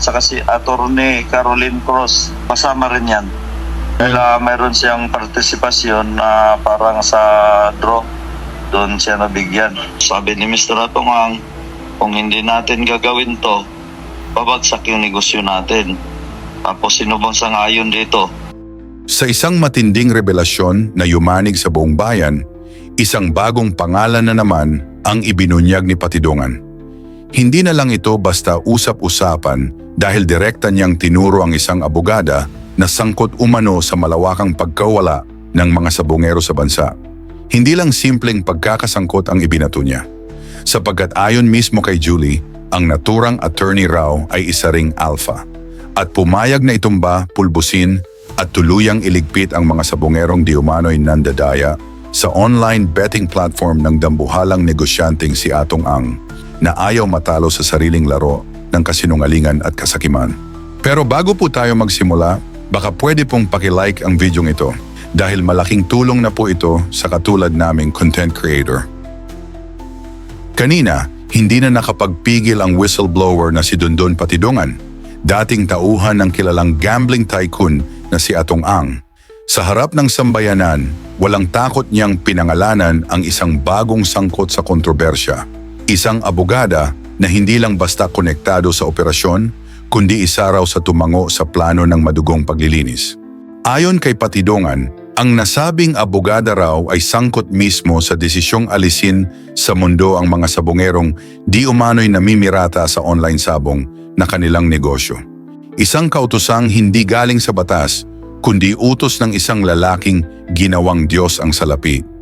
at saka si Attorney Caroline Cruz. Kasama rin yan. Dahil ah, mayroon siyang partisipasyon na parang sa draw. Doon siya nabigyan. Sabi ni Mr. Atongang, kung hindi natin gagawin to, babagsak yung negosyo natin. Tapos sino bang sangayon dito? Sa isang matinding revelasyon na yumanig sa buong bayan, isang bagong pangalan na naman ang ibinunyag ni Patidongan. Hindi na lang ito basta usap-usapan dahil direkta niyang tinuro ang isang abogada na sangkot umano sa malawakang pagkawala ng mga sabongero sa bansa. Hindi lang simpleng pagkakasangkot ang ibinato niya. Sapagkat ayon mismo kay Julie, ang naturang attorney raw ay isa ring alpha. At pumayag na itumba, pulbusin at tuluyang iligpit ang mga sabongerong di umano'y nandadaya sa online betting platform ng dambuhalang negosyanteng si Atong Ang na ayaw matalo sa sariling laro ng kasinungalingan at kasakiman. Pero bago po tayo magsimula, baka pwede pong pakilike ang video ito dahil malaking tulong na po ito sa katulad naming content creator. Kanina, hindi na nakapagpigil ang whistleblower na si Dondon Patidongan, dating tauhan ng kilalang gambling tycoon na si Atong Ang. Sa harap ng sambayanan, walang takot niyang pinangalanan ang isang bagong sangkot sa kontrobersya. Isang abogada na hindi lang basta konektado sa operasyon, kundi isa raw sa tumango sa plano ng madugong paglilinis. Ayon kay Patidongan, ang nasabing abogada raw ay sangkot mismo sa desisyong alisin sa mundo ang mga sabongerong di umano'y namimirata sa online sabong na kanilang negosyo. Isang kautosang hindi galing sa batas, kundi utos ng isang lalaking ginawang Diyos ang salapi.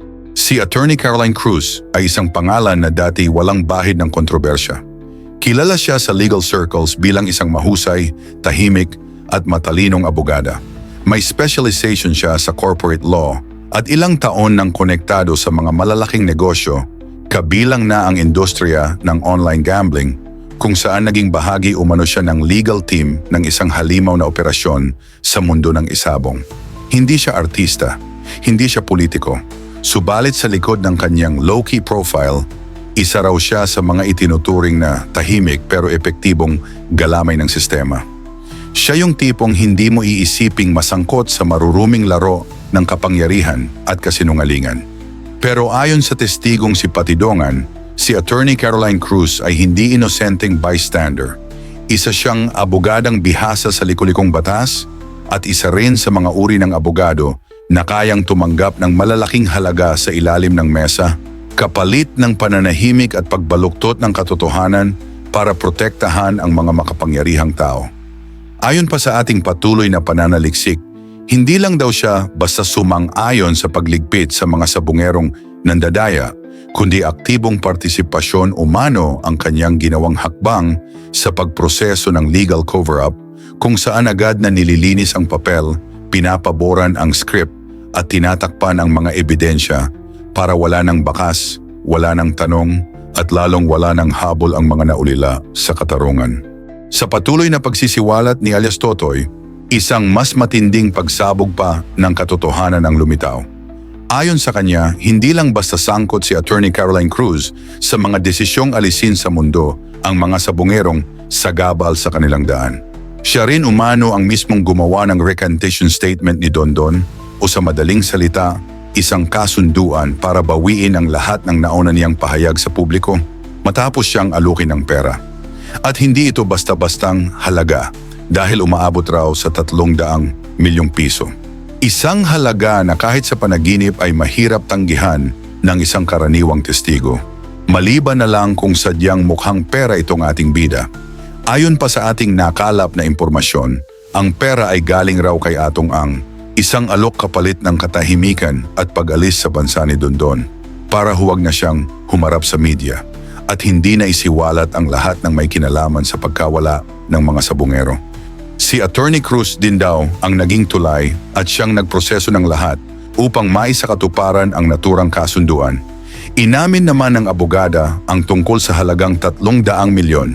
Si Attorney Caroline Cruz ay isang pangalan na dati walang bahid ng kontrobersya. Kilala siya sa legal circles bilang isang mahusay, tahimik at matalinong abogada. May specialization siya sa corporate law at ilang taon nang konektado sa mga malalaking negosyo, kabilang na ang industriya ng online gambling, kung saan naging bahagi umano siya ng legal team ng isang halimaw na operasyon sa mundo ng isabong. Hindi siya artista, hindi siya politiko, subalit sa likod ng kanyang low-key profile, isa raw siya sa mga itinuturing na tahimik pero epektibong galamay ng sistema. Siya yung tipong hindi mo iisiping masangkot sa maruruming laro ng kapangyarihan at kasinungalingan. Pero ayon sa testigong si Patidongan, si Attorney Caroline Cruz ay hindi inosenteng bystander. Isa siyang abogadang bihasa sa likulikong batas at isa rin sa mga uri ng abogado na kayang tumanggap ng malalaking halaga sa ilalim ng mesa, kapalit ng pananahimik at pagbaluktot ng katotohanan para protektahan ang mga makapangyarihang tao. Ayon pa sa ating patuloy na pananaliksik, hindi lang daw siya basta sumang-ayon sa pagligpit sa mga sabungerong nandadaya, kundi aktibong partisipasyon umano ang kanyang ginawang hakbang sa pagproseso ng legal cover-up kung saan agad na nililinis ang papel, pinapaboran ang script at tinatakpan ang mga ebidensya para wala ng bakas, wala ng tanong at lalong wala ng habol ang mga naulila sa katarungan. Sa patuloy na pagsisiwalat ni alias Totoy, isang mas matinding pagsabog pa ng katotohanan ang lumitaw. Ayon sa kanya, hindi lang basta sangkot si Attorney Caroline Cruz sa mga desisyong alisin sa mundo ang mga sabongerong sagabal sa kanilang daan. Siya rin umano ang mismong gumawa ng recantation statement ni Dondon o sa madaling salita, isang kasunduan para bawiin ang lahat ng nauna niyang pahayag sa publiko matapos siyang alukin ng pera. At hindi ito basta-bastang halaga dahil umaabot raw sa tatlong daang milyong piso. Isang halaga na kahit sa panaginip ay mahirap tanggihan ng isang karaniwang testigo. Maliban na lang kung sadyang mukhang pera itong ating bida. Ayon pa sa ating nakalap na impormasyon, ang pera ay galing raw kay Atong Ang, isang alok kapalit ng katahimikan at pag-alis sa bansa ni Dondon para huwag na siyang humarap sa media at hindi na isiwalat ang lahat ng may kinalaman sa pagkawala ng mga sabungero. Si Attorney Cruz din daw ang naging tulay at siyang nagproseso ng lahat upang maisakatuparan ang naturang kasunduan. Inamin naman ng abogada ang tungkol sa halagang tatlong daang milyon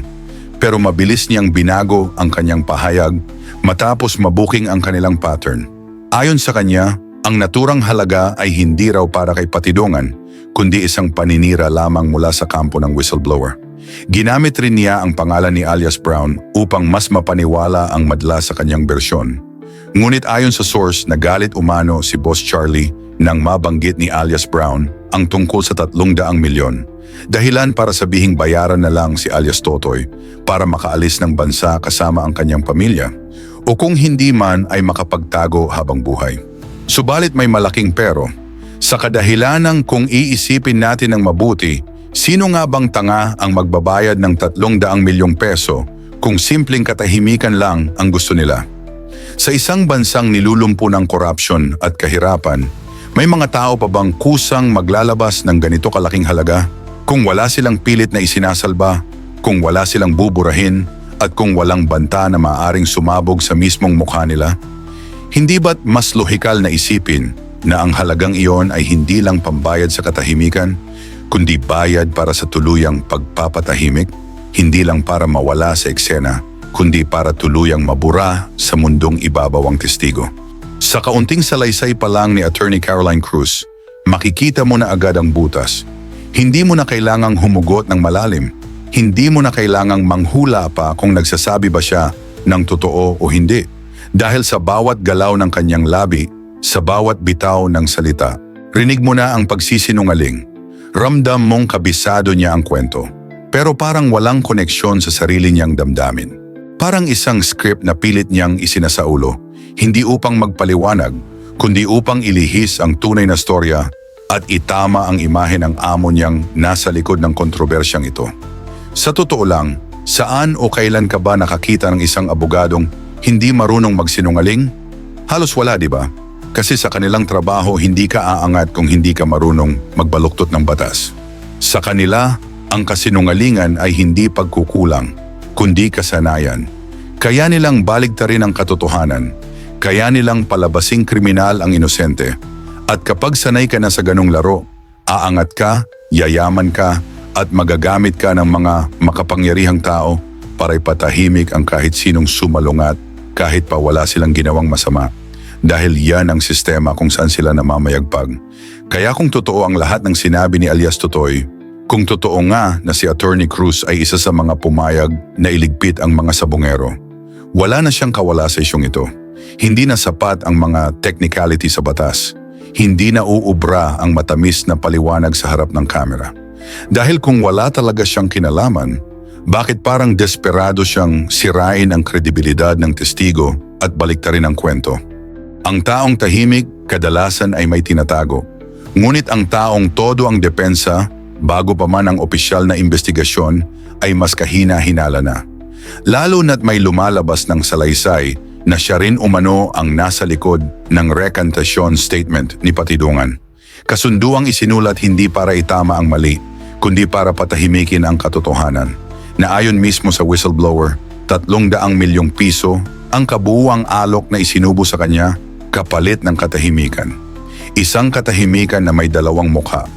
pero mabilis niyang binago ang kanyang pahayag matapos mabuking ang kanilang pattern. Ayon sa kanya, ang naturang halaga ay hindi raw para kay Patidongan kundi isang paninira lamang mula sa kampo ng whistleblower. Ginamit rin niya ang pangalan ni alias Brown upang mas mapaniwala ang madla sa kanyang bersyon. Ngunit ayon sa source, nagalit umano si Boss Charlie nang mabanggit ni alias Brown ang tungkol sa 300 milyon. Dahilan para sabihing bayaran na lang si alias Totoy para makaalis ng bansa kasama ang kanyang pamilya o kung hindi man ay makapagtago habang buhay. Subalit may malaking pero. Sa kadahilanang kung iisipin natin ng mabuti, sino nga bang tanga ang magbabayad ng 300 milyong peso kung simpleng katahimikan lang ang gusto nila? Sa isang bansang nilulumpo ng korupsyon at kahirapan, may mga tao pa bang kusang maglalabas ng ganito kalaking halaga? Kung wala silang pilit na isinasalba, kung wala silang buburahin, at kung walang banta na maaring sumabog sa mismong mukha nila? Hindi ba't mas lohikal na isipin na ang halagang iyon ay hindi lang pambayad sa katahimikan, kundi bayad para sa tuluyang pagpapatahimik, hindi lang para mawala sa eksena, kundi para tuluyang mabura sa mundong ibabaw ang testigo. Sa kaunting salaysay pa lang ni Attorney Caroline Cruz, makikita mo na agad ang butas. Hindi mo na kailangang humugot ng malalim. Hindi mo na kailangang manghula pa kung nagsasabi ba siya ng totoo o hindi. Dahil sa bawat galaw ng kanyang labi, sa bawat bitaw ng salita, rinig mo na ang pagsisinungaling. Ramdam mong kabisado niya ang kwento. Pero parang walang koneksyon sa sarili niyang damdamin. Parang isang script na pilit niyang isinasaulo, hindi upang magpaliwanag, kundi upang ilihis ang tunay na storya at itama ang imahe ng amo niyang nasa likod ng kontrobersyang ito. Sa totoo lang, saan o kailan ka ba nakakita ng isang abogadong hindi marunong magsinungaling? Halos wala, di ba? Kasi sa kanilang trabaho, hindi ka aangat kung hindi ka marunong magbaluktot ng batas. Sa kanila, ang kasinungalingan ay hindi pagkukulang, kundi kasanayan. Kaya nilang baligtarin ang katotohanan, kaya nilang palabasing kriminal ang inosente. At kapag sanay ka na sa ganong laro, aangat ka, yayaman ka, at magagamit ka ng mga makapangyarihang tao para ipatahimik ang kahit sinong sumalungat kahit pa wala silang ginawang masama. Dahil yan ang sistema kung saan sila namamayagpag. Kaya kung totoo ang lahat ng sinabi ni alias Totoy, kung totoo nga na si Attorney Cruz ay isa sa mga pumayag na iligpit ang mga sabongero, wala na siyang kawala sa isyong ito. Hindi na sapat ang mga technicality sa batas. Hindi na uubra ang matamis na paliwanag sa harap ng kamera. Dahil kung wala talaga siyang kinalaman, bakit parang desperado siyang sirain ang kredibilidad ng testigo at baliktarin ang kwento? Ang taong tahimik kadalasan ay may tinatago. Ngunit ang taong todo ang depensa bago pa man ang opisyal na investigasyon ay mas kahina-hinala na. Lalo na't may lumalabas ng salaysay na siya rin umano ang nasa likod ng recantation statement ni Patidungan. Kasunduang isinulat hindi para itama ang mali, kundi para patahimikin ang katotohanan. Na ayon mismo sa whistleblower, tatlong daang milyong piso ang kabuuang alok na isinubo sa kanya kapalit ng katahimikan. Isang katahimikan na may dalawang mukha.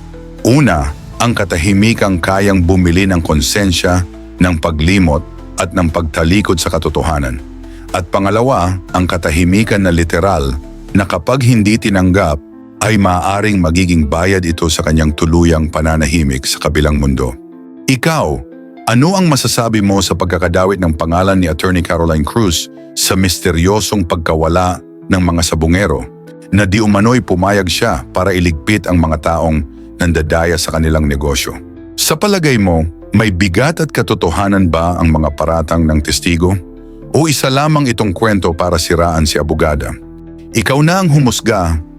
Una, ang katahimikang kayang bumili ng konsensya, ng paglimot at ng pagtalikod sa katotohanan. At pangalawa, ang katahimikan na literal na kapag hindi tinanggap ay maaaring magiging bayad ito sa kanyang tuluyang pananahimik sa kabilang mundo. Ikaw, ano ang masasabi mo sa pagkakadawit ng pangalan ni Attorney Caroline Cruz sa misteryosong pagkawala ng mga sabungero na di umano'y pumayag siya para iligpit ang mga taong nandadaya sa kanilang negosyo? Sa palagay mo, may bigat at katotohanan ba ang mga paratang ng testigo? O isa lamang itong kwento para siraan si abogada? Ikaw na ang humusga,